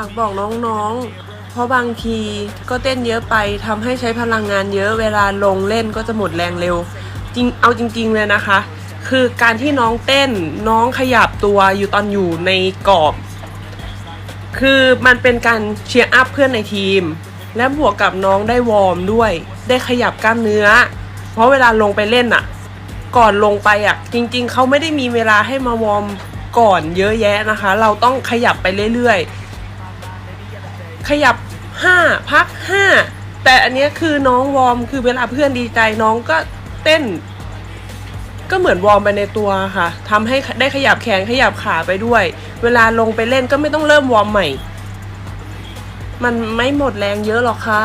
ากบอกน้องๆ เพราะบางทีก็เต้นเยอะไปทำให้ใช้พลังงานเยอะเวลาลงเล่นก็จะหมดแรงเร็ว จริงเอาจริง ๆเลยนะคะ คือการที่น้องเต้นน้องขยับตัวอยู่ตอนอยู่ในกรอบ คือมันเป็นการเชียร์อัพเพื่อนในทีม และบวกกับน้องได้วอร์มด้วย ได้ขยับกล้ามเนื้อ เพราะเวลาลงไปเล่นอะก่อนลงไปอะจริง ๆเขาไม่ได้มีเวลาให้มาวอร์มก่อนเยอะแยะนะคะ เราต้องขยับไปเรื่อยๆ ขยับ 5 พัก 5 แต่อันนี้คือน้องวอร์มคือเวลาเพื่อนดีใจน้องก็เต้น ก็เหมือนวอร์มไปในตัวค่ะทำให้ได้ขยับแขนขยับขาไปด้วย เวลาลงไปเล่นก็ไม่ต้องเริ่มวอร์มใหม่ มันไม่หมดแรงเยอะหรอกค่ะ